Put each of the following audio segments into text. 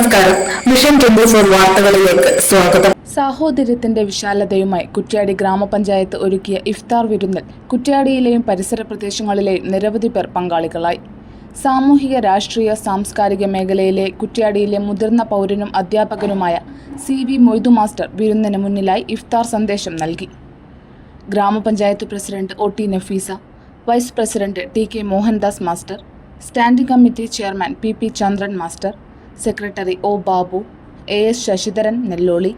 നമസ്കാരം. Mission twenty four വാർത്തകളിലേക്ക് സ്വാഗതം. സാഹോദര്യത്തിന്റെ വിശാലതയുമായി കുറ്റ്യാടി ഗ്രാമപഞ്ചായത്ത് ഒരുക്കിയ ഇഫ്താർ വിരുന്നിൽ കുറ്റ്യാടിയിലെയും പരിസര പ്രദേശങ്ങളിലെയും നിരവധി പേർ പങ്കാളികളായി. സാമൂഹിക രാഷ്ട്രീയ സാംസ്കാരിക മേഖലയിലെ കുറ്റ്യാടിയിലെ മുതിർന്ന പൗരനും അധ്യാപകനുമായ സി വി മൊയ്തു മാസ്റ്റർ വിരുന്നിന് മുന്നിലായി ഇഫ്താർ സന്ദേശം നൽകി. ഗ്രാമപഞ്ചായത്ത് president O T Nafeesa vice president T K Mohandas master standing committee chairman P P Chandran master secretary O Babu A S Sasidharan Nelloli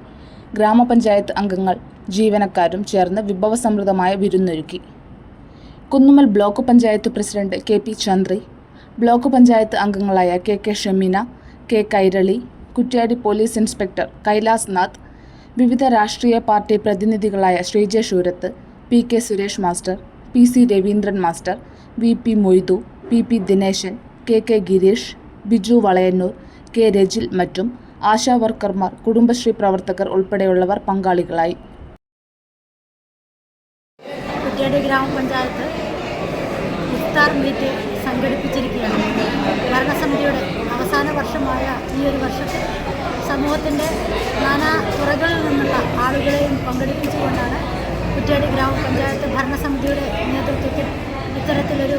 ഗ്രാമപഞ്ചായത്ത് അംഗങ്ങൾ ജീവനക്കാരും ചേർന്ന് വിഭവസമൃദ്ധമായ വിരുന്നൊരുക്കി. Kunnummal block panchayat president K P Chandri block panchayat അംഗങ്ങളായ K K Shameena K Kairali Kuttiadi police inspector Kailas Nath വിവിധ രാഷ്ട്രീയ party പ്രതിനിധികളായ Sreeja Shoorath P K Suresh master P C Raveendran master V P Moidu P P Dineshan K K Girish Biju Valayannur K Rajil മറ്റും ASHA വർക്കർമാർ Kudumbashree പ്രവർത്തകർ ഉൾപ്പെടെയുള്ളവർ പങ്കാളികളായി. ഗ്രാമപഞ്ചായത്ത് സംഘടിപ്പിച്ചിരിക്കുകയാണ്. ഭരണസമിതിയുടെ അവസാന വർഷമായ ഈ ഒരു വർഷത്തിൽ സമൂഹത്തിന്റെ നാനാ തുറകളിൽ നിന്നുള്ള ആളുകളെയും പങ്കെടുപ്പിച്ചുകൊണ്ടാണ് കുറ്റ്യാടി ഗ്രാമപഞ്ചായത്ത് ഭരണസമിതിയുടെ നേതൃത്വത്തിൽ ഇത്തരത്തിലൊരു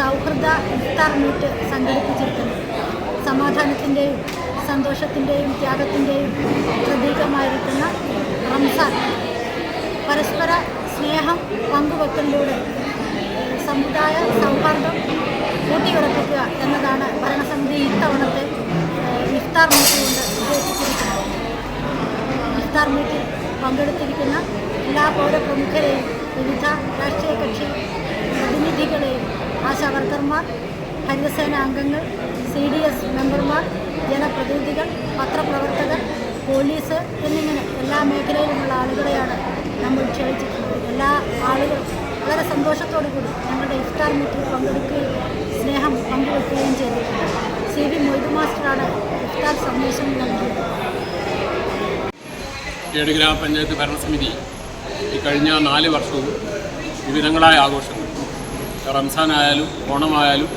സൗഹൃദ ഇഫ്താർ മീറ്റ് സംഘടിപ്പിച്ചിരിക്കുന്നത്. സമാധാനത്തിന്റെയും സന്തോഷത്തിന്റെയും ത്യാഗത്തിന്റെയും പ്രതീകമായിരിക്കുന്ന റംസാൻ. പരസ്പര സ്നേഹം പങ്കുവെക്കലിലൂടെ സമുദായ സൗഹാർദ്ദം കൂട്ടിയുറപ്പിക്കുക എന്നതാണ് ഭരണസമിതി ഇത്തവണത്തെ ഇഫ്താർ മീറ്റ് കൊണ്ട് ഉദ്ദേശിച്ചിരിക്കുന്നത്. ഇഫ്താർ മീറ്റിൽ പങ്കെടുത്തിരിക്കുന്ന എല്ലാ പൗരപ്രമുഖരെയും വിവിധ രാഷ്ട്രീയ കക്ഷി പ്രതിനിധികളെയും ആശാ വർക്കർമാർ ഹരിതസേന അംഗങ്ങൾ സി ഡി എസ് മെമ്പർമാർ ജനപ്രതിനിധികൾ പത്രപ്രവർത്തകർ പോലീസ് എന്നിങ്ങനെ എല്ലാ മേഖലയിലുമുള്ള ആളുകളെയാണ് നമ്മൾ ക്ഷണിച്ചിട്ടുള്ളത്. എല്ലാ ആളുകളും വളരെ സന്തോഷത്തോടു കൂടി ഞങ്ങളുടെ ഇഫ്താർ മീറ്റിൽ പങ്കെടുക്കുകയും സ്നേഹം പങ്കുവെക്കുകയും ചെയ്തിട്ടുണ്ട്. സി വി മൊയ്തു മാസ്റ്ററാണ് ഇഫ്താർ സന്ദേശം നൽകിയത്. ഏഴ് ഗ്രാമപഞ്ചായത്ത് ഭരണസമിതി ഈ കഴിഞ്ഞ നാല് വർഷവും വിവിധങ്ങളായ ആഘോഷങ്ങൾ റംസാനായാലും ഓണമായാലും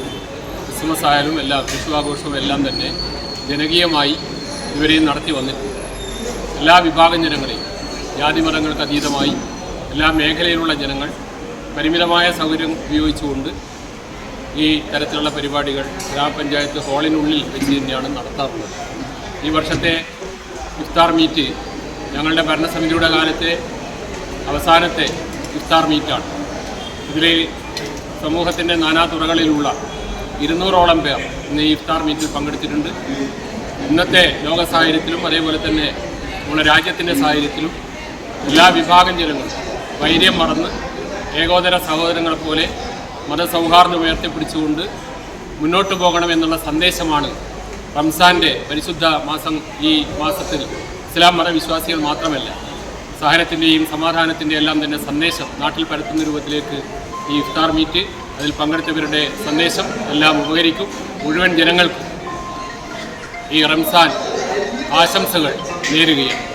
ക്രിസ്മസ് ആയാലും എല്ലാ വിഷു ആഘോഷവും എല്ലാം തന്നെ ജനകീയമായി ഇവരെയും നടത്തി വന്നിട്ടുണ്ട്. എല്ലാ വിഭാഗം ജനങ്ങളെയും ജാതിമതങ്ങൾക്ക് അതീതമായി എല്ലാ മേഖലയിലുള്ള ജനങ്ങൾ പരിമിതമായ സൗകര്യം ഉപയോഗിച്ചുകൊണ്ട് ഈ തരത്തിലുള്ള പരിപാടികൾ ഗ്രാമപഞ്ചായത്ത് ഹാളിനുള്ളിൽ വെച്ച് തന്നെയാണ് നടത്താറുള്ളത്. ഈ വർഷത്തെ ഇഫ്താർ മീറ്റ് ഞങ്ങളുടെ ഭരണസമിതിയുടെ കാലത്തെ അവസാനത്തെ ഇഫ്താർ മീറ്റാണ്. ഇതിൽ സമൂഹത്തിന്റെ നാനാ തുറകളിലുള്ള ഇരുന്നൂറോളം പേർ ഇന്ന് ഈ ഇഫ്താർ മീറ്റിൽ പങ്കെടുത്തിട്ടുണ്ട്. ഇന്നത്തെ ലോക സാഹചര്യത്തിലും അതേപോലെ തന്നെ നമ്മുടെ രാജ്യത്തിന്റെ സാഹചര്യത്തിലും എല്ലാ വിഭാഗം ജനങ്ങളും വൈര്യം മറന്ന് ഏകോദര സഹോദരങ്ങളെ പോലെ മതസൗഹാർദ്ദം ഉയർത്തിപ്പിടിച്ചുകൊണ്ട് മുന്നോട്ട് പോകണമെന്നുള്ള സന്ദേശമാണ് റംസാന്റെ പരിശുദ്ധ മാസം ഈ മാസത്തിൽ ഇസ്ലാം മതവിശ്വാസികൾ മാത്രമല്ല സഹനത്തിന്റെയും സമാധാനത്തിന്റെയും എല്ലാം തന്നെ സന്ദേശം നാട്ടിൽ പരത്തുന്ന രൂപത്തിലേക്ക് ഈ ഇഫ്താർ മീറ്റ് അതിൽ പങ്കെടുത്തവരുടെ സന്ദേശം എല്ലാം ഉപകരിക്കും. മുഴുവൻ ജനങ്ങൾക്കും ഈ റംസാൻ ആശംസകൾ നേരുകയാണ്.